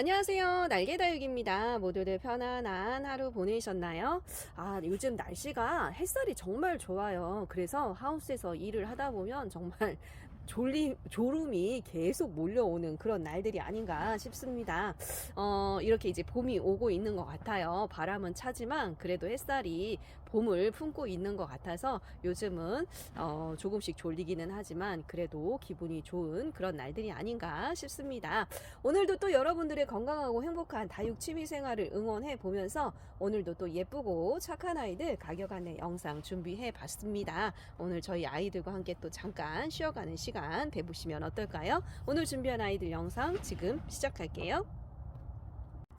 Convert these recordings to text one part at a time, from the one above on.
안녕하세요. 날개다육입니다. 모두들 편안한 하루 보내셨나요? 아, 요즘 날씨가 햇살이 정말 좋아요. 그래서 하우스에서 일을 하다 보면 정말 졸리, 졸음이 계속 몰려오는 그런 날들이 아닌가 싶습니다. 어, 이렇게 이제 봄이 오고 있는 것 같아요. 바람은 차지만 그래도 햇살이 봄을 품고 있는 것 같아서 요즘은 어, 조금씩 졸리기는 하지만 그래도 기분이 좋은 그런 날들이 아닌가 싶습니다. 오늘도 또 여러분들의 건강하고 행복한 다육 취미 생활을 응원해 보면서 오늘도 또 예쁘고 착한 아이들 가격 안내 영상 준비해 봤습니다. 오늘 저희 아이들과 함께 또 잠깐 쉬어가는 시간 돼보시면 어떨까요? 오늘 준비한 아이들 영상 지금 시작할게요.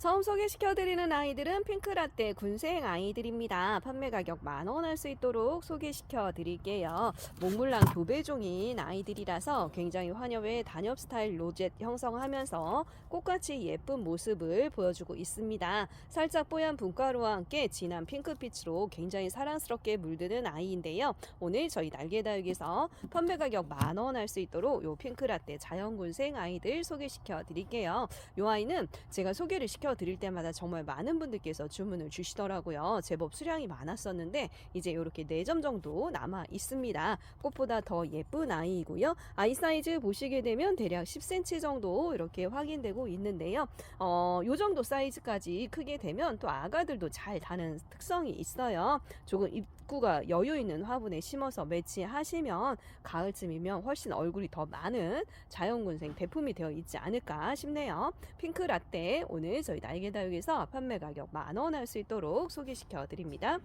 처음 소개시켜드리는 아이들은 핑크라떼 군생 아이들입니다. 판매 가격 만 원 할 수 있도록 소개시켜 드릴게요. 몽물랑 교배종인 아이들이라서 굉장히 환엽의 단엽 스타일 로젯 형성하면서 꽃같이 예쁜 모습을 보여주고 있습니다. 살짝 뽀얀 분가루와 함께 진한 핑크빛으로 굉장히 사랑스럽게 물드는 아이인데요. 오늘 저희 날개다육에서 판매 가격 만 원 할 수 있도록 요 핑크라떼 자연군생 아이들 소개시켜 드릴게요. 요 아이는 제가 소개를 시켜 드릴 때마다 정말 많은 분들께서 주문을 주시더라고요. 제법 수량이 많았었는데 이제 이렇게 4점 정도 남아 있습니다. 꽃보다 더 예쁜 아이이고요. 아이 사이즈 보시게 되면 대략 10cm 정도 이렇게 확인되고 있는데요. 어, 요 정도 사이즈까지 크게 되면 또 아가들도 잘 다는 특성이 있어요. 조금 입구가 여유 있는 화분에 심어서 매치하시면 가을쯤이면 훨씬 얼굴이 더 많은 자연군생 대품이 되어 있지 않을까 싶네요. 핑크 라떼 오늘 저희 날개다육에서 판매 가격 만 원 할 수 있도록 소개시켜 드립니다.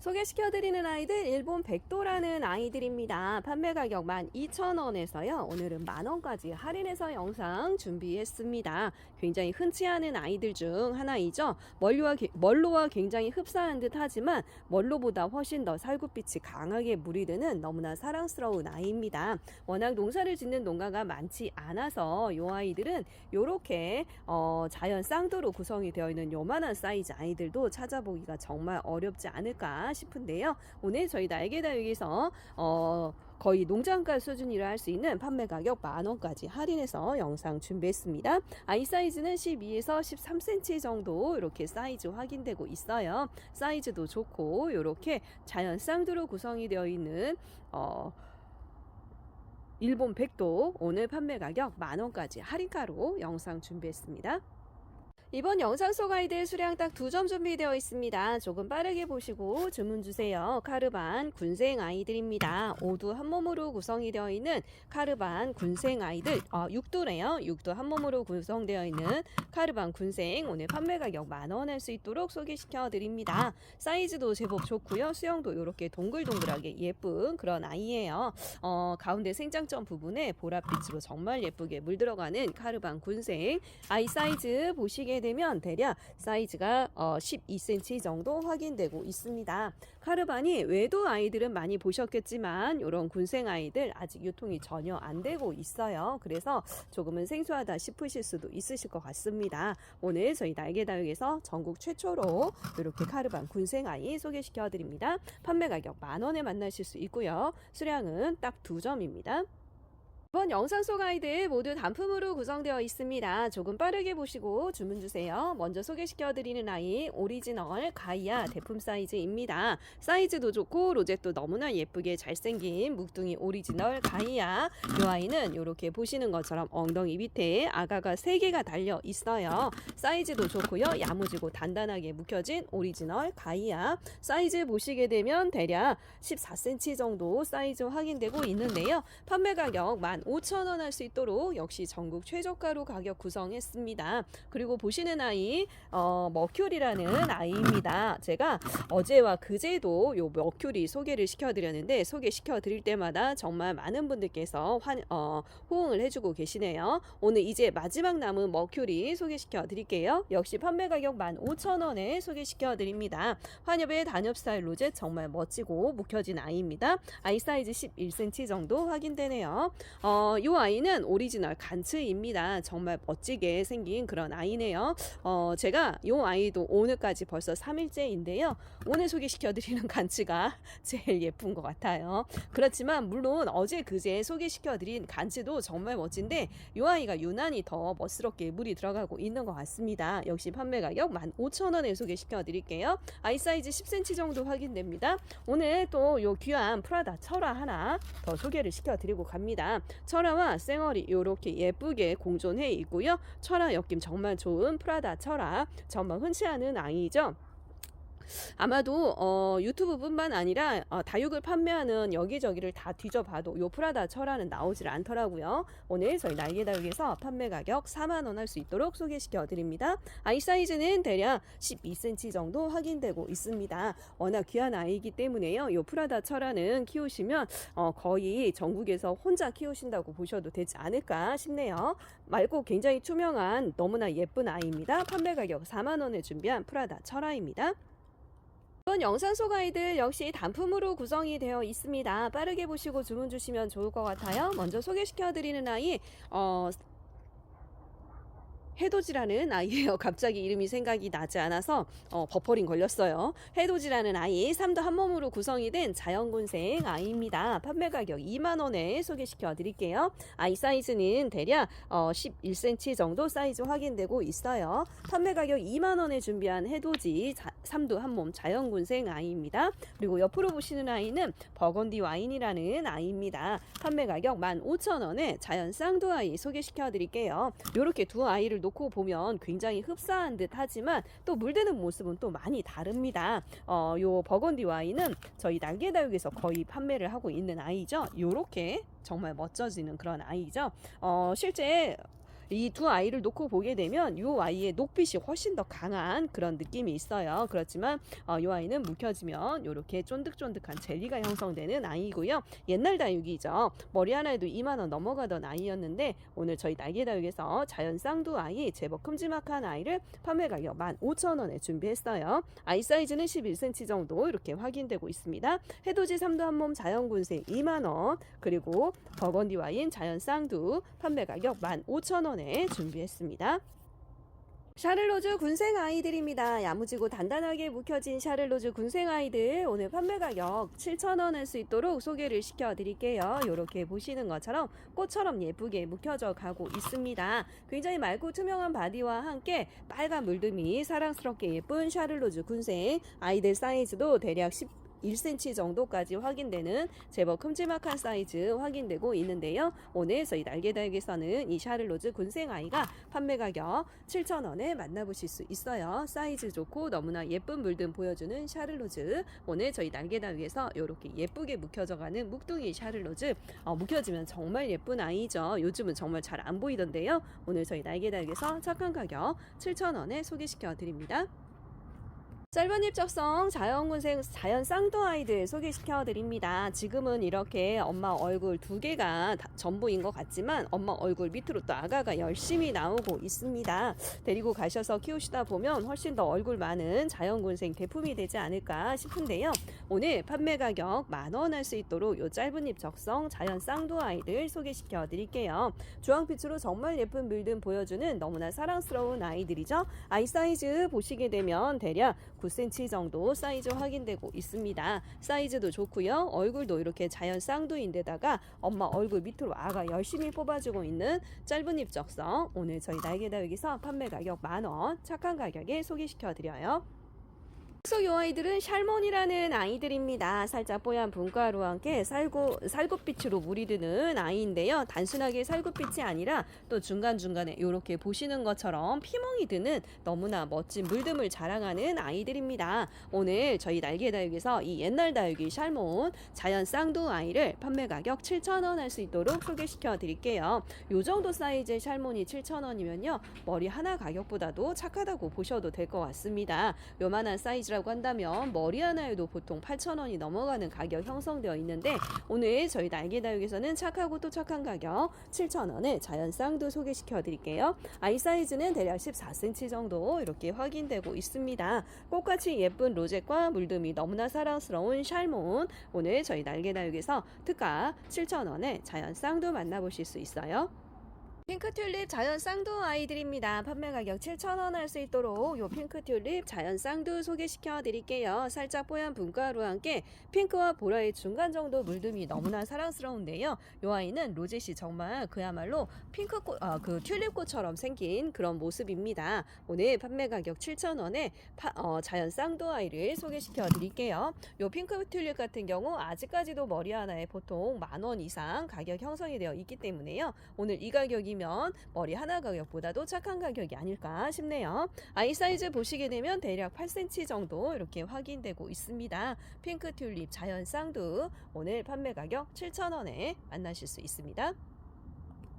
소개시켜드리는 아이들 일본 백도라는 아이들입니다. 판매 가격 12,000원에서요. 오늘은 만원까지 할인해서 영상 준비했습니다. 굉장히 흔치 않은 아이들 중 하나이죠. 멀로와, 멀로와 굉장히 흡사한 듯 하지만 멀로보다 훨씬 더 살구빛이 강하게 무리드는 너무나 사랑스러운 아이입니다. 워낙 농사를 짓는 농가가 많지 않아서 이 아이들은 이렇게 어, 자연 쌍도로 구성이 되어 있는 요만한 사이즈 아이들도 찾아보기가 정말 어렵지 않을까 싶은데요. 오늘 저희 날개다육에서 어, 거의 농장가 수준이라 할 수 있는 판매 가격 만 원까지 할인해서 영상 준비했습니다. 아이 사이즈는 12에서 13cm 정도 이렇게 사이즈 확인되고 있어요. 사이즈도 좋고 이렇게 자연 쌍두로 구성이 되어 있는 어, 일본 백도 오늘 판매 가격 만 원까지 할인가로 영상 준비했습니다. 이번 영상 속 아이들 수량 딱 두 점 준비되어 있습니다. 조금 빠르게 보시고 주문 주세요. 카르반 군생 아이들입니다. 모두 한 몸으로 구성이 되어 있는 카르반 군생 아이들 어, 육도래요. 육도 한 몸으로 구성되어 있는 카르반 군생 오늘 판매 가격 만 원 할 수 있도록 소개시켜 드립니다. 사이즈도 제법 좋고요. 수영도 이렇게 동글동글하게 예쁜 그런 아이예요. 어, 가운데 생장점 부분에 보랏빛으로 정말 예쁘게 물들어가는 카르반 군생 아이 사이즈 보시게 되면 대략 사이즈가 어, 12cm 정도 확인되고 있습니다. 카르반이 외도 아이들은 많이 보셨겠지만 이런 군생 아이들 아직 유통이 전혀 안 되고 있어요. 그래서 조금은 생소하다 싶으실 수도 있으실 것 같습니다. 오늘 저희 날개다육에서 전국 최초로 이렇게 카르반 군생 아이 소개시켜 드립니다. 판매 가격 만 원에 만나실 수 있고요. 수량은 딱 두 점입니다. 이번 영상 속 아이들 모두 단품으로 구성되어 있습니다. 조금 빠르게 보시고 주문 주세요. 먼저 소개시켜 드리는 아이 오리지널 가이아 대품 사이즈입니다. 사이즈도 좋고 로zet도 너무나 예쁘게 잘생긴 묵둥이 오리지널 가이아. 이 아이는 이렇게 보시는 것처럼 엉덩이 밑에 아가가 3개가 달려 있어요. 사이즈도 좋고요. 야무지고 단단하게 묵혀진 오리지널 가이아. 사이즈 보시게 되면 대략 14cm 정도 사이즈 확인되고 있는데요. 판매 가격 15,000원 할 수 있도록 역시 전국 최저가로 가격 구성했습니다. 그리고 보시는 아이 어, 머큐리라는 아이입니다. 제가 어제와 그제도 요 머큐리 소개를 시켜드렸는데 소개시켜 드릴 때마다 정말 많은 분들께서 환, 어, 호응을 해주고 계시네요. 오늘 이제 마지막 남은 머큐리 소개시켜 드릴게요. 역시 판매 가격 15,000원에 소개시켜 드립니다. 환엽의 단엽 스타일 로제 정말 멋지고 묵혀진 아이입니다. 아이 사이즈 11cm 정도 확인되네요. 어, 어, 이 아이는 오리지널 간츠입니다. 정말 멋지게 생긴 그런 아이네요. 어, 제가 이 아이도 오늘까지 벌써 3일째인데요. 오늘 소개시켜드리는 간츠가 제일 예쁜 것 같아요. 그렇지만 물론 어제 그제 소개시켜드린 간츠도 정말 멋진데 이 아이가 유난히 더 멋스럽게 물이 들어가고 있는 것 같습니다. 역시 판매 가격 15,000원에 소개시켜드릴게요. 아이 사이즈 10cm 정도 확인됩니다. 오늘 또요 귀한 프라다 철화 하나 더 소개를 시켜드리고 갑니다. 철화와 쌩얼이 이렇게 예쁘게 공존해 있고요. 철화 엮임 정말 좋은 프라다 철화 정말 흔치 않은 아이죠. 아마도 어, 유튜브뿐만 아니라 어, 다육을 판매하는 여기저기를 다 뒤져봐도 요 프라다 철화는 나오질 않더라고요. 오늘 저희 날개다육에서 판매 가격 4만 원 할 수 있도록 소개시켜 드립니다. 아이 사이즈는 대략 12cm 정도 확인되고 있습니다. 워낙 귀한 아이이기 때문에요. 요 프라다 철화는 키우시면 어, 거의 전국에서 혼자 키우신다고 보셔도 되지 않을까 싶네요. 맑고 굉장히 투명한 너무나 예쁜 아이입니다. 판매 가격 4만 원에 준비한 프라다 철화입니다. 이번 영상 속 아이들 역시 단품으로 구성이 되어 있습니다. 빠르게 보시고 주문 주시면 좋을 것 같아요. 먼저 소개시켜 드리는 아이 어, 해돋이라는 아이예요. 갑자기 이름이 생각이 나지 않아서 어, 버퍼링 걸렸어요. 해돋이라는 아이 3도 한 몸으로 구성이 된 자연군생 아이입니다. 판매 가격 2만 원에 소개시켜 드릴게요. 아이 사이즈는 대략 어, 11cm 정도 사이즈 확인되고 있어요. 판매 가격 2만 원에 준비한 해돋이 자, 3도 한 몸 자연군생 아이입니다. 그리고 옆으로 보시는 아이는 버건디 와인이라는 아이입니다. 판매 가격 15,000원에 자연 쌍두 아이 소개시켜 드릴게요. 이렇게 두 아이를 놓고 보면 굉장히 흡사한 듯 하지만 또 물드는 모습은 또 많이 다릅니다. 어, 요 버건디 와인은 저희 날개다육에서 거의 판매를 하고 있는 아이죠. 요렇게 정말 멋져지는 그런 아이죠. 어, 실제 이 두 아이를 놓고 보게 되면 이 아이의 녹빛이 훨씬 더 강한 그런 느낌이 있어요. 그렇지만 어, 이 아이는 묵혀지면 이렇게 쫀득쫀득한 젤리가 형성되는 아이고요. 옛날 다육이죠. 머리 하나에도 2만 원 넘어가던 아이였는데 오늘 저희 날개 다육에서 자연 쌍두 아이 제법 큼지막한 아이를 판매 가격 15,000원에 준비했어요. 아이 사이즈는 11cm 정도 이렇게 확인되고 있습니다. 해돋이 3도 한몸 자연군생 2만 원 그리고 버건디 와인 자연 쌍두 판매 가격 15,000원에 준비했습니다. 샤를로즈 군생 아이들입니다. 야무지고 단단하게 묵혀진 샤를로즈 군생 아이들 오늘 판매 가격 7,000원 할수 있도록 소개를 시켜 드릴게요. 이렇게 보시는 것처럼 꽃처럼 예쁘게 묵혀져 가고 있습니다. 굉장히 맑고 투명한 바디와 함께 빨간 물듬이 사랑스럽게 예쁜 샤를로즈 군생 아이들 사이즈도 대략 10 1cm 정도까지 확인되는 제법 큼지막한 사이즈 확인되고 있는데요. 오늘 저희 날개다육에서는 이 샤를로즈 군생 아이가 판매 가격 7,000원에 만나보실 수 있어요. 사이즈 좋고 너무나 예쁜 물든 보여주는 샤를로즈. 오늘 저희 날개다육에서 이렇게 예쁘게 묵혀져가는 묵둥이 샤를로즈. 어, 묵혀지면 정말 예쁜 아이죠. 요즘은 정말 잘 안 보이던데요. 오늘 저희 날개다육에서 착한 가격 7,000원에 소개시켜 드립니다. 짧은 입적성 자연군생 자연 쌍둥 아이들 소개시켜 드립니다. 지금은 이렇게 엄마 얼굴 두 개가 다- 전부인 것 같지만 엄마 얼굴 밑으로 또 아가가 열심히 나오고 있습니다. 데리고 가셔서 키우시다 보면 훨씬 더 얼굴 많은 자연군생 대품이 되지 않을까 싶은데요. 오늘 판매 가격 만 원 할 수 있도록 요 짧은 잎 적성 자연 쌍둥 아이들 소개시켜 드릴게요. 주황빛으로 정말 예쁜 물든 보여주는 너무나 사랑스러운 아이들이죠. 아이 사이즈 보시게 되면 대략 9cm 정도 사이즈 확인되고 있습니다. 사이즈도 좋고요. 얼굴도 이렇게 자연 쌍두인데다가 엄마 얼굴 밑으로 아가 열심히 뽑아주고 있는 짧은 입적성 오늘 저희 날개다육에서 판매 가격 만원 착한 가격에 소개시켜 드려요. 속 요 아이들은 샬몬이라는 아이들입니다. 살짝 뽀얀 분가루와 함께 살구, 살구빛으로 물이 드는 아이인데요. 단순하게 살구빛이 아니라 또 중간중간에 이렇게 보시는 것처럼 피멍이 드는 너무나 멋진 물듬을 자랑하는 아이들입니다. 오늘 저희 날개 다육에서 이 옛날 다육이 샬몬 자연 쌍두 아이를 판매 가격 7,000원 할 수 있도록 소개시켜 드릴게요. 요 정도 사이즈의 샬몬이 7,000원이면요. 머리 하나 가격보다도 착하다고 보셔도 될 것 같습니다. 요만한 사이즈 사이즈라고 한다면 머리 하나에도 보통 8,000원이 넘어가는 가격 형성되어 있는데 오늘 저희 날개다육에서는 착하고 또 착한 가격 7,000원에 자연 쌍두 소개시켜 드릴게요. 아이 사이즈는 대략 14cm 정도 이렇게 확인되고 있습니다. 꽃같이 예쁜 로zet과 물듬이 너무나 사랑스러운 샬몬 오늘 저희 날개다육에서 특가 7,000원에 자연 쌍두 만나보실 수 있어요. 핑크 튤립 자연 쌍두 아이들입니다. 판매 가격 7,000원 할 수 있도록 요 핑크 튤립 자연 쌍두 소개시켜 드릴게요. 살짝 뽀얀 분가루와 함께 핑크와 보라의 중간 정도 물듬이 너무나 사랑스러운데요. 요 아이는 로zet이 정말 그야말로 핑크꽃, 아, 그 튤립꽃처럼 생긴 그런 모습입니다. 오늘 판매 가격 7,000원에 어, 자연 쌍두 아이를 소개시켜 드릴게요. 요 핑크 튤립 같은 경우 아직까지도 머리 하나에 보통 만 원 이상 가격 형성이 되어 있기 때문에요. 오늘 이 가격이 면 머리 하나 가격보다도 착한 가격이 아닐까 싶네요. 아이 사이즈 보시게 되면 대략 8cm 정도 이렇게 확인되고 있습니다. 핑크 튤립 자연 쌍두 오늘 판매 가격 7,000원에 만나실 수 있습니다.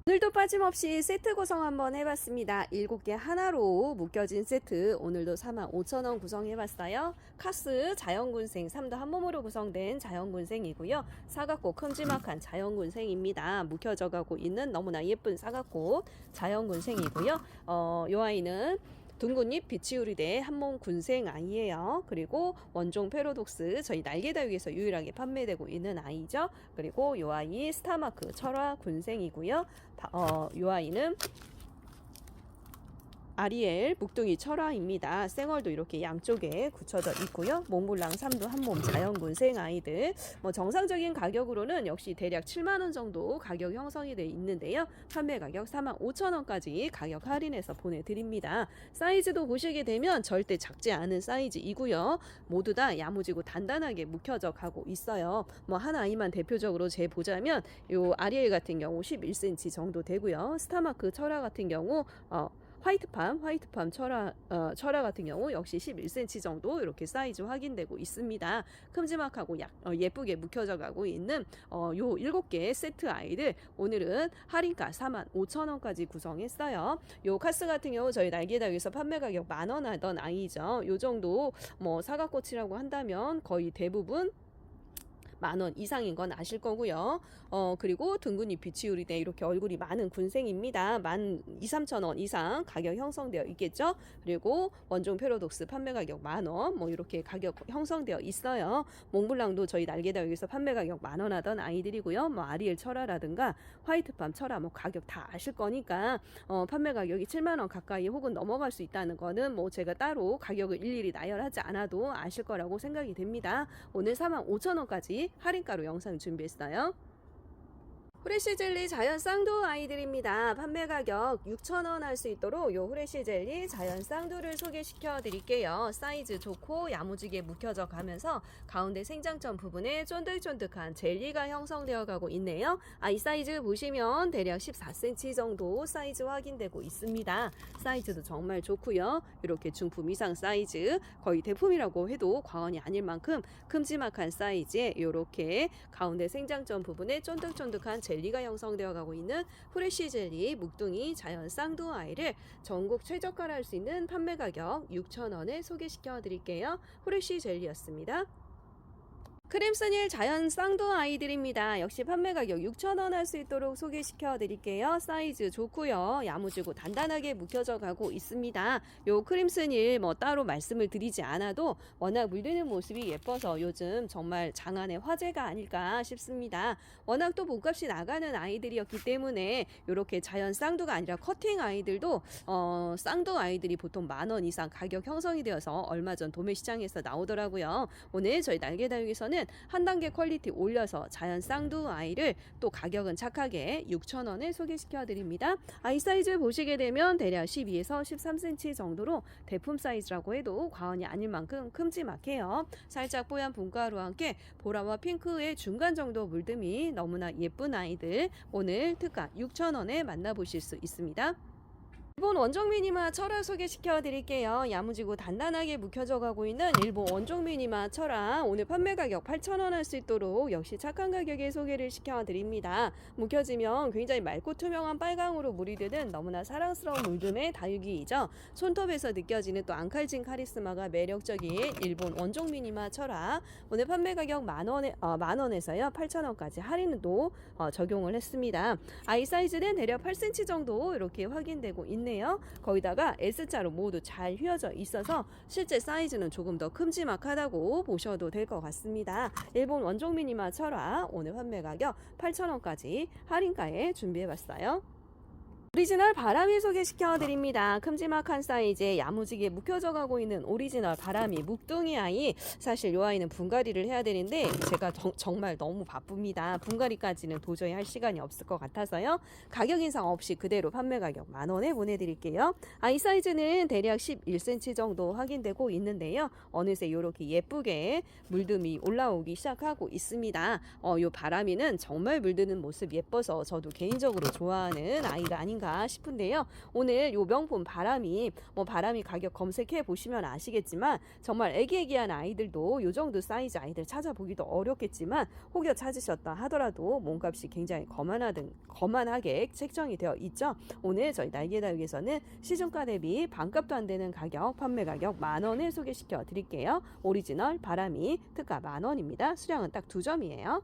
오늘도 빠짐없이 세트 구성 한번 해봤습니다. 7개 하나로 묶여진 세트 오늘도 45,000원 구성해봤어요. 카스 자연군생 3도 한 몸으로 구성된 자연군생이고요. 사각꽃 큼지막한 자연군생입니다. 묵혀져 가고 있는 너무나 예쁜 사각꽃 자연군생이고요. 어, 요 아이는 둥근잎 비치우리대 한몸 군생 아이예요. 그리고 원종 페로독스 저희 날개다육에서 유일하게 판매되고 있는 아이죠. 그리고 요 아이 스타마크 철화 군생이고요. 바- 어, 요 아이는 아리엘 묵둥이 철화입니다. 생얼도 이렇게 양쪽에 굳혀져 있고요. 몽블랑 삼도 한몸 자연군 생 아이들. 뭐 정상적인 가격으로는 역시 대략 7만 원 정도 가격 형성이 돼 있는데요. 판매 가격 4만 5천 원까지 가격 할인해서 보내드립니다. 사이즈도 보시게 되면 절대 작지 않은 사이즈이고요. 모두 다 야무지고 단단하게 묵혀져 가고 있어요. 뭐 한 아이만 대표적으로 재 보자면 요 아리엘 같은 경우 11cm 정도 되고요. 스타마크 철화 같은 경우 어 화이트팜, 화이트팜 철화, 어, 철화 같은 경우 역시 11cm 정도 이렇게 사이즈 확인되고 있습니다. 큼지막하고 약, 어, 예쁘게 묵혀져 가고 있는 어, 요 7개 세트 아이들 오늘은 할인가 45,000원까지 구성했어요. 요 카스 같은 경우 저희 날개다육에서 판매 가격 만 원 하던 아이죠. 요 정도 뭐 사과꽃이라고 한다면 거의 대부분 만 원 이상인 건 아실 거고요. 어, 그리고 둥근이 비치우리대 이렇게 얼굴이 많은 군생입니다. 만 2, 3천 원 이상 가격 형성되어 있겠죠. 그리고 원종 페로독스 판매 가격 만 원, 뭐 이렇게 가격 형성되어 있어요. 몽블랑도 저희 날개다육에서 판매 가격 만 원 하던 아이들이고요. 뭐 아리엘 철화라든가 화이트팜 철화 뭐 가격 다 아실 거니까 어, 판매 가격이 7만 원 가까이 혹은 넘어갈 수 있다는 거는 뭐 제가 따로 가격을 일일이 나열하지 않아도 아실 거라고 생각이 됩니다. 오늘 4만 5천 원까지 할인가로 영상 준비했어요. 후레쉬 젤리 자연 쌍두 아이들입니다. 판매 가격 6,000원 할 수 있도록 요 후레쉬 젤리 자연 쌍두를 소개시켜 드릴게요. 사이즈 좋고 야무지게 묵혀져 가면서 가운데 생장점 부분에 쫀득쫀득한 젤리가 형성되어 가고 있네요. 아, 이 사이즈 보시면 대략 14cm 정도 사이즈 확인되고 있습니다. 사이즈도 정말 좋고요. 이렇게 중품 이상 사이즈 거의 대품이라고 해도 과언이 아닐 만큼 큼지막한 사이즈에 이렇게 가운데 생장점 부분에 쫀득쫀득한 젤리 가 형성되어 가고 있는 프레쉬 젤리 묵둥이 자연 쌍두 아이를 전국 최저가로 할 수 있는 판매 가격 6,000원에 소개시켜 드릴게요. 프레쉬 젤리였습니다. 크림스닐 자연 쌍두 아이들입니다. 역시 판매 가격 6,000원 할 수 있도록 소개시켜 드릴게요. 사이즈 좋고요. 야무지고 단단하게 묵혀져 가고 있습니다. 요 크림스닐 뭐 따로 말씀을 드리지 않아도 워낙 물드는 모습이 예뻐서 요즘 정말 장안의 화제가 아닐까 싶습니다. 워낙 또 몸값이 나가는 아이들이었기 때문에 이렇게 자연 쌍두가 아니라 커팅 아이들도 어, 쌍두 아이들이 보통 만 원 이상 가격 형성이 되어서 얼마 전 도매 시장에서 나오더라고요. 오늘 저희 날개 다육에서는 한 단계 퀄리티 올려서 자연 쌍두 아이를 또 가격은 착하게 6,000원에 소개시켜 드립니다. 아이 사이즈 보시게 되면 대략 12에서 13cm 정도로 대품 사이즈라고 해도 과언이 아닐 만큼 큼지막해요. 살짝 뽀얀 분가루와 함께 보라와 핑크의 중간 정도 물듬이 너무나 예쁜 아이들 오늘 특가 6,000원에 만나보실 수 있습니다. 일본 원종 미니마 철화 소개시켜 드릴게요. 야무지고 단단하게 묵혀져 가고 있는 일본 원종 미니마 철화 오늘 판매 가격 8,000원 할 수 있도록 역시 착한 가격에 소개를 시켜 드립니다. 묵혀지면 굉장히 맑고 투명한 빨강으로 물이 드는 너무나 사랑스러운 물듬의 다육이이죠. 손톱에서 느껴지는 또 앙칼진 카리스마가 매력적인 일본 원종 미니마 철화 오늘 판매 가격 만 원에 어, 만 원에서요 8,000원까지 할인도 어, 적용을 했습니다. 아이 사이즈는 대략 8cm 정도 이렇게 확인되고 있 네요. 거기다가 S자로 모두 잘 휘어져 있어서 실제 사이즈는 조금 더 큼지막하다고 보셔도 될 것 같습니다. 일본 원종 미니마 철화 오늘 판매 가격 8,000원까지 할인가에 준비해봤어요. 오리지널 바람이 소개시켜 드립니다. 큼지막한 사이즈에 야무지게 묵혀져 가고 있는 오리지널 바람이 묵둥이 아이. 사실 이 아이는 분갈이를 해야 되는데 제가 정- 정말 너무 바쁩니다. 분갈이까지는 도저히 할 시간이 없을 것 같아서요. 가격 인상 없이 그대로 판매 가격 만 원에 보내드릴게요. 아이 사이즈는 대략 11cm 정도 확인되고 있는데요. 어느새 이렇게 예쁘게 물듬이 올라오기 시작하고 있습니다. 어, 요 바람이는 정말 물드는 모습 예뻐서 저도 개인적으로 좋아하는 아이가 아닌가 싶은데요. 오늘 요 명품 바람이 뭐 바람이 가격 검색해 보시면 아시겠지만 정말 애기애기한 아이들도 요 정도 사이즈 아이들 찾아보기도 어렵겠지만 혹여 찾으셨다 하더라도 몸값이 굉장히 거만하든 거만하게 책정이 되어 있죠. 오늘 저희 날개다육에서는 시중가 대비 반값도 안 되는 가격 판매 가격 만 원에 소개시켜 드릴게요. 오리지널 바람이 특가 만 원입니다. 수량은 딱 두 점이에요.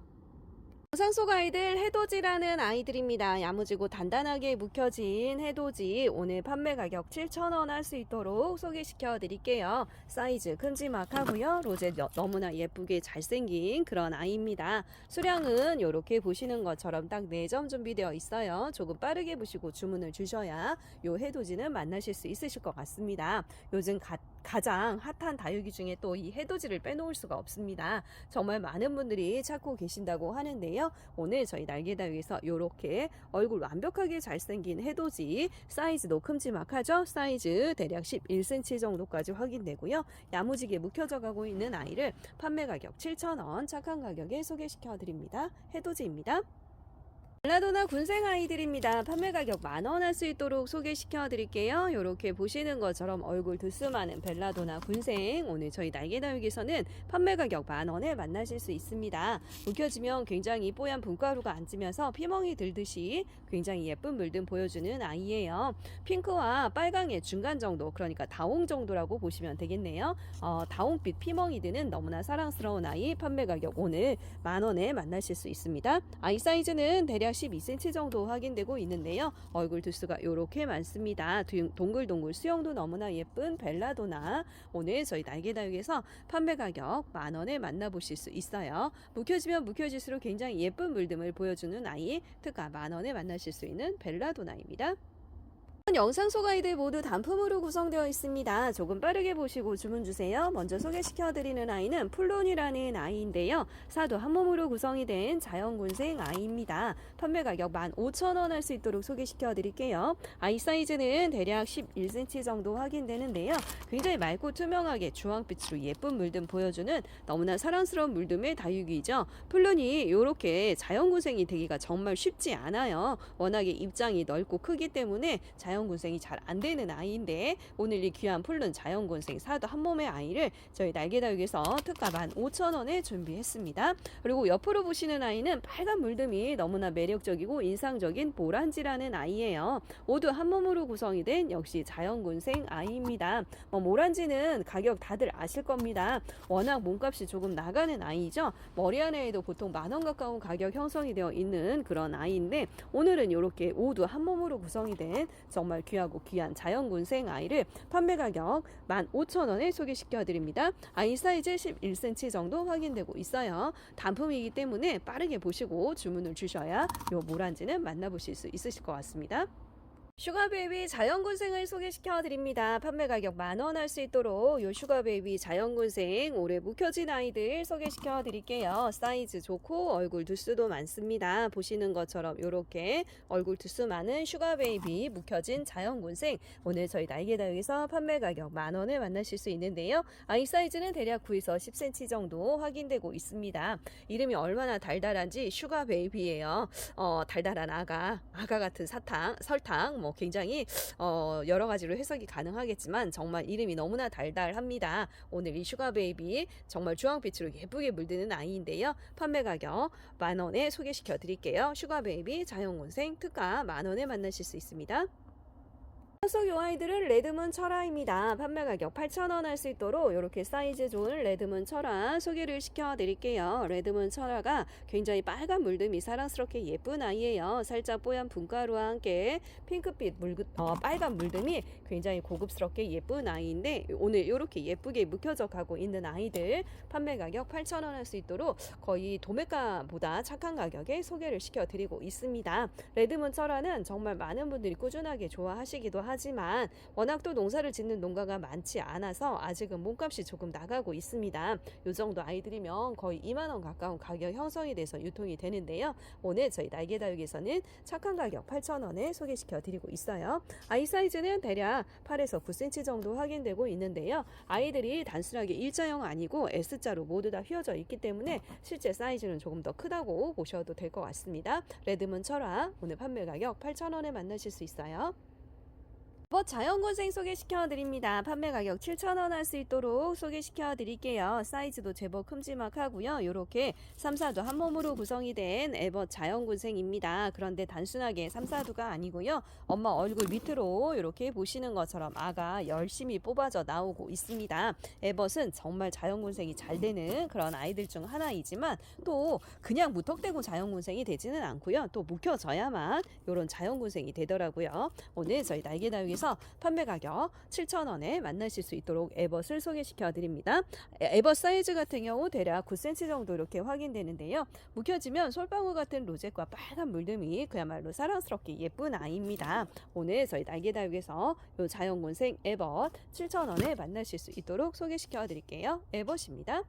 영상 속 아이들 해돋이라는 아이들입니다. 야무지고 단단하게 묵혀진 해돋이 오늘 판매 가격 7,000원 할 수 있도록 소개시켜 드릴게요. 사이즈 큼지막하고요. 로제 너- 너무나 예쁘게 잘생긴 그런 아이입니다. 수량은 이렇게 보시는 것처럼 딱 4점 준비되어 있어요. 조금 빠르게 보시고 주문을 주셔야 요 해돋이는 만나실 수 있으실 것 같습니다. 요즘 가, 가장 핫한 다육이 중에 또 이 해돋이를 빼놓을 수가 없습니다. 정말 많은 분들이 찾고 계신다고 하는데요. 오늘 저희 날개다육에서 이렇게 얼굴 완벽하게 잘생긴 해돋이 사이즈도 큼지막하죠. 사이즈 대략 11cm 정도까지 확인되고요. 야무지게 묵혀져 가고 있는 아이를 판매 가격 7,000원 착한 가격에 소개시켜 드립니다. 해돋이입니다. 벨라도나 군생 아이들입니다. 판매 가격 만 원 할 수 있도록 소개시켜 드릴게요. 이렇게 보시는 것처럼 얼굴 두툼하는 벨라도나 군생 오늘 저희 날개다육에서는 판매 가격 만 원에 만나실 수 있습니다. 묵혀지면 굉장히 뽀얀 분가루가 앉으면서 피멍이 들듯이 굉장히 예쁜 물든 보여주는 아이예요. 핑크와 빨강의 중간 정도 그러니까 다홍 정도라고 보시면 되겠네요. 어, 다홍빛 피멍이 드는 너무나 사랑스러운 아이 판매 가격 오늘 만 원에 만나실 수 있습니다. 아이 사이즈는 대략 12cm 정도 확인되고 있는데요. 얼굴 두수가 이렇게 많습니다. 둥- 동글동글 수영도 너무나 예쁜 벨라도나 오늘 저희 날개다육에서 판매 가격 만 원에 만나보실 수 있어요. 묵혀지면 묵혀질수록 굉장히 예쁜 물듬을 보여주는 아이 특가 만 원에 만나실 수 있는 벨라도나입니다. 영상 속 아이들 모두 단품으로 구성되어 있습니다. 조금 빠르게 보시고 주문 주세요. 먼저 소개시켜드리는 아이는 플론이라는 아이인데요. 사도 한 몸으로 구성이 된 자연군생 아이입니다. 판매 가격 15,000원 할 수 있도록 소개시켜드릴게요. 아이 사이즈는 대략 11cm 정도 확인되는데요. 굉장히 맑고 투명하게 주황빛으로 예쁜 물듬 보여주는 너무나 사랑스러운 물듬의 다육이죠. 플론이 이렇게 자연군생이 되기가 정말 쉽지 않아요. 워낙에 입장이 넓고 크기 때문에 자연 군생이 잘 안 되는 아이인데 오늘 이 귀한 푸른 자연군생 사도 한 몸의 아이를 저희 날개다육에서 특가 15,000원에 준비했습니다. 그리고 옆으로 보시는 아이는 빨간 물듬이 너무나 매력적이고 인상적인 모란지라는 아이예요. 모두 한 몸으로 구성이 된 역시 자연군생 아이입니다. 뭐 모란지는 가격 다들 아실 겁니다. 워낙 몸값이 조금 나가는 아이죠. 머리 하나에도 보통 만 원 가까운 가격 형성이 되어 있는 그런 아이인데 오늘은 이렇게 모두 한 몸으로 구성이 된 정말 귀하고 귀한 자연군생 아이를 판매 가격 15,000원에 소개시켜 드립니다. 아이 사이즈 11cm 정도 확인되고 있어요. 단품이기 때문에 빠르게 보시고 주문을 주셔야 요 모란지는 만나보실 수 있으실 것 같습니다. 슈가베이비 자연군생을 소개시켜 드립니다. 판매 가격 만 원 할 수 있도록 요 슈가베이비 자연군생 올해 묵혀진 아이들 소개시켜 드릴게요. 사이즈 좋고 얼굴 두수도 많습니다. 보시는 것처럼 이렇게 얼굴 두수 많은 슈가베이비 묵혀진 자연군생 오늘 저희 날개다육에서 판매 가격 만 원을 만나실 수 있는데요. 아이 사이즈는 대략 9에서 10cm 정도 확인되고 있습니다. 이름이 얼마나 달달한지 슈가베이비예요. 어, 달달한 아가, 아가 같은 사탕, 설탕, 뭐뭐 굉장히 어, 여러 가지로 해석이 가능하겠지만 정말 이름이 너무나 달달합니다. 오늘 이 슈가 베이비 정말 주황빛으로 예쁘게 물드는 아이인데요. 판매 가격 만 원에 소개시켜 드릴게요. 슈가 베이비 자연곤생 특가 만 원에 만나실 수 있습니다. 속 요 아이들은 레드문 철화입니다. 판매 가격 8,000원 할 수 있도록 이렇게 사이즈 좋은 레드문 철화 소개를 시켜드릴게요. 레드문 철화가 굉장히 빨간 물듬이 사랑스럽게 예쁜 아이예요. 살짝 뽀얀 분가루와 함께 핑크빛 물, 어, 빨간 물듬이 굉장히 고급스럽게 예쁜 아이인데 오늘 이렇게 예쁘게 묵혀져 가고 있는 아이들 판매 가격 8,000원 할 수 있도록 거의 도매가보다 착한 가격에 소개를 시켜드리고 있습니다. 레드문 철화는 정말 많은 분들이 꾸준하게 좋아하시기도 하 지만 워낙 또 농사를 짓는 농가가 많지 않아서 아직은 몸값이 조금 나가고 있습니다. 이 정도 아이들이면 거의 2만 원 가까운 가격 형성이 돼서 유통이 되는데요. 오늘 저희 날개다육에서는 착한 가격 8,000원에 소개시켜 드리고 있어요. 아이 사이즈는 대략 8에서 9cm 정도 확인되고 있는데요. 아이들이 단순하게 일자형 아니고 S자로 모두 다 휘어져 있기 때문에 실제 사이즈는 조금 더 크다고 보셔도 될 것 같습니다. 레드문 철화 오늘 판매 가격 8,000원에 만나실 수 있어요. 뭐 자연곤생 소개시켜 드립니다. 판매 가격 7,000원 할 수 있도록 소개시켜 드릴게요. 사이즈도 제법 큼지막하고요. 이렇게 3, 4두 한 몸으로 구성이 된 에벗 자연곤생입니다. 그런데 단순하게 3, 4두가 아니고요. 엄마 얼굴 밑으로 이렇게 보시는 것처럼 아가 열심히 뽑아져 나오고 있습니다. 에벗은 정말 자연곤생이 잘 되는 그런 아이들 중 하나이지만 또 그냥 무턱대고 자연곤생이 되지는 않고요. 또 묵혀져야만 이런 자연곤생이 되더라고요. 오늘 저희 날개다육 에서 판매 가격 7,000원에 만나실 수 있도록 에벗을 소개시켜 드립니다. 에벗 사이즈 같은 경우 대략 9cm 정도 이렇게 확인되는데요. 묵혀지면 솔방울 같은 로zet과 빨간 물듬이 그야말로 사랑스럽게 예쁜 아이입니다. 오늘 저희 날개다육에서 이 자연곤생 에벗 7,000원에 만나실 수 있도록 소개시켜 드릴게요. 에벗입니다.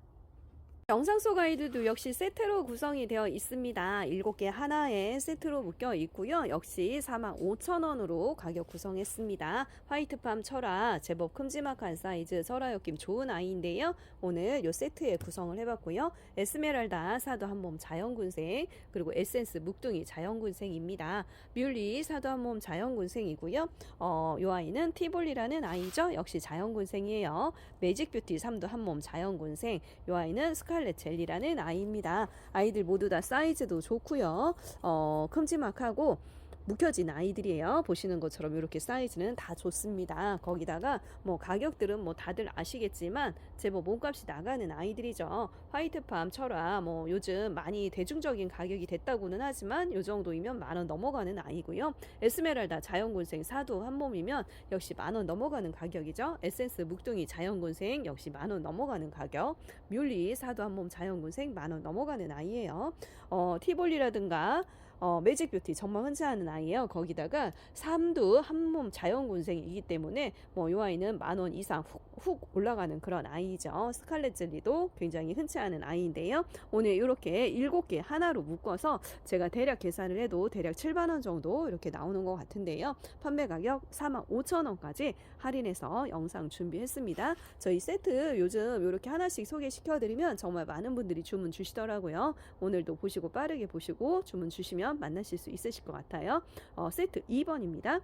영상 속 아이들도 역시 세트로 구성이 되어 있습니다. 7개 하나에 세트로 묶여 있고요. 역시 45,000원으로 가격 구성했습니다. 화이트팜 철화 제법 큼지막한 사이즈 엮임 좋은 아이인데요. 오늘 요 세트에 구성을 해봤고요. 에스메랄다 사도 한 몸 자연군생 그리고 에센스 묵둥이 자연군생입니다. 뮬리 사도 한 몸 자연군생이고요. 어, 요 아이는 티볼리라는 아이죠. 역시 자연군생이에요. 매직뷰티 삼도 한 몸 자연군생 요 아이는 스 칼렛 젤리라는 아이입니다. 아이들 모두 다 사이즈도 좋고요. 어, 큼지막하고 묵혀진 아이들이에요. 보시는 것처럼 이렇게 사이즈는 다 좋습니다. 거기다가 뭐 가격들은 뭐 다들 아시겠지만 제법 몸값이 나가는 아이들이죠. 화이트팜 철화 뭐 요즘 많이 대중적인 가격이 됐다고는 하지만 요 정도이면 만 원 넘어가는 아이고요. 에스메랄다 자연곤생 사도 한 몸이면 역시 만 원 넘어가는 가격이죠. 에센스 묵둥이 자연곤생 역시 만 원 넘어가는 가격. 뮬리 사도 한 몸 자연곤생 만 원 넘어가는 아이예요. 어, 티볼리라든가 어, 매직 뷰티 정말 흔치 않은 아이예요. 거기다가 삼두 한몸 자연곤생이기 때문에 뭐이 아이는 만 원 이상 훅, 훅 올라가는 그런 아이죠. 스칼렛 젤리도 굉장히 흔치 않은 아이인데요. 오늘 이렇게 일곱 개 하나로 묶어서 제가 대략 계산을 해도 대략 7만 원 정도 이렇게 나오는 것 같은데요. 판매 가격 4만 5천 원까지 할인해서 영상 준비했습니다. 저희 세트 요즘 이렇게 하나씩 소개시켜드리면 정말 많은 분들이 주문 주시더라고요. 오늘도 보시고 빠르게 보시고 주문 주시면 만나실 수 있으실 것 같아요. 어, 세트 2번입니다.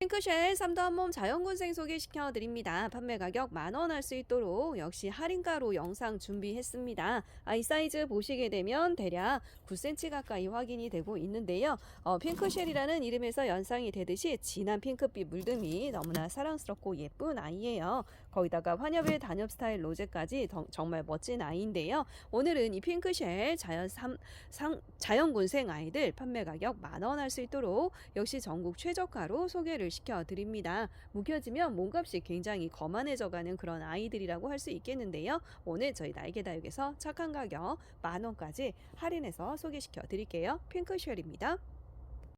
핑크쉘 3도 한몸 자연군생 소개시켜 드립니다. 판매 가격 만원 할 수 있도록 역시 할인가로 영상 준비했습니다. 아이 사이즈 보시게 되면 대략 9cm 가까이 확인이 되고 있는데요. 어, 핑크쉘이라는 이름에서 연상이 되듯이 진한 핑크빛 물듬이 너무나 사랑스럽고 예쁜 아이예요. 거기다가 환엽의 단엽 스타일 로제까지 더- 정말 멋진 아이인데요. 오늘은 이 핑크쉘 자연 삼, 상, 자연군생 아이들 판매 가격 만원 할 수 있도록 역시 전국 최저가로 소개를 시켜 드립니다. 묵혀지면 몸값이 굉장히 거만해져가는 그런 아이들이라고 할 수 있겠는데요. 오늘 저희 날개다육에서 착한 가격 만원까지 할인해서 소개시켜 드릴게요. 핑크쉘입니다.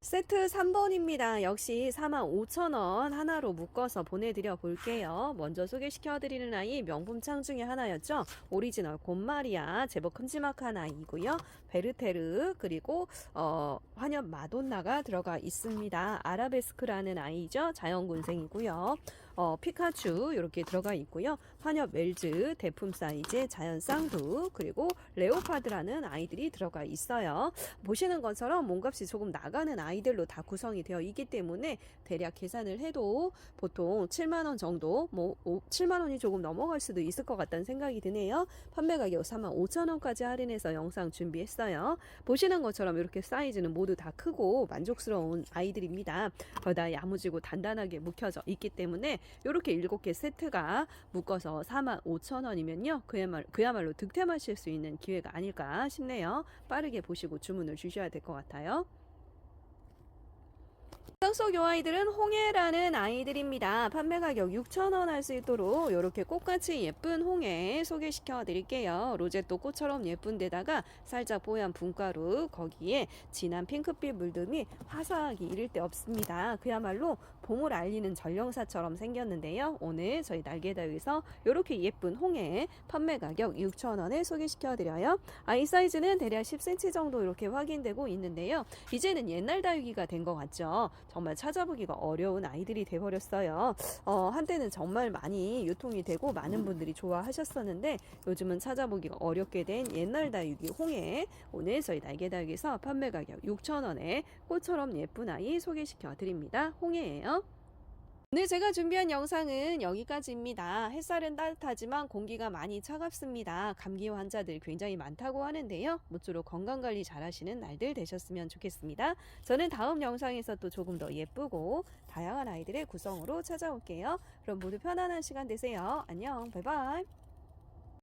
세트 3번입니다. 역시 45,000원 하나로 묶어서 보내드려 볼게요. 먼저 소개시켜드리는 아이 명품 창 중에 하나였죠. 오리지널 곰마리아 제법 큼지막한 아이고요. 베르테르 그리고 어, 환엽 마돈나가 들어가 있습니다. 아라베스크라는 아이죠. 자연군생이고요. 어, 피카츄 이렇게 들어가 있고요. 환엽 웰즈, 대품 사이즈, 자연 쌍두 그리고 레오파드라는 아이들이 들어가 있어요. 보시는 것처럼 몸값이 조금 나가는 아이들로 다 구성이 되어 있기 때문에 대략 계산을 해도 보통 7만 원 정도, 뭐 7만 원이 조금 넘어갈 수도 있을 것 같다는 생각이 드네요. 판매 가격 4만 5천 원까지 할인해서 영상 준비했어요. 보시는 것처럼 이렇게 사이즈는 모두 다 크고 만족스러운 아이들입니다. 거다 야무지고 단단하게 묵혀져 있기 때문에 이렇게 7개 세트가 묶어 서 4만 5천 원이면요. 그야말로, 그야말로 득템하실 수 있는 기회가 아닐까 싶네요. 빠르게 보시고 주문을 주셔야 될 것 같아요. 영상 속요 아이들은 홍해라는 아이들입니다. 판매 가격 6,000원 할 수 있도록 이렇게 꽃같이 예쁜 홍해 소개시켜 드릴게요. 로제또 꽃처럼 예쁜 데다가 살짝 뽀얀 분가루 거기에 진한 핑크빛 물듬이 화사하기 이를 데 없습니다. 그야말로 봄을 알리는 전령사처럼 생겼는데요. 오늘 저희 날개다육에서 이렇게 예쁜 홍해 판매 가격 6,000원에 소개시켜 드려요. 아이 사이즈는 대략 10cm 정도 이렇게 확인되고 있는데요. 이제는 옛날 다육이가 된 것 같죠. 정말 찾아보기가 어려운 아이들이 돼버렸어요. 어, 한때는 정말 많이 유통이 되고 많은 분들이 좋아하셨었는데 요즘은 찾아보기가 어렵게 된 옛날 다육이 홍해 오늘 저희 날개다육에서 판매 가격 6,000원에 꽃처럼 예쁜 아이 소개시켜 드립니다. 홍해예요. 오늘 제가 준비한 영상은 여기까지입니다. 햇살은 따뜻하지만 공기가 많이 차갑습니다. 감기 환자들 굉장히 많다고 하는데요. 모쪼록 건강관리 잘 하시는 날들 되셨으면 좋겠습니다. 저는 다음 영상에서 또 조금 더 예쁘고 다양한 아이들의 구성으로 찾아올게요. 그럼 모두 편안한 시간 되세요. 안녕, 바이바이.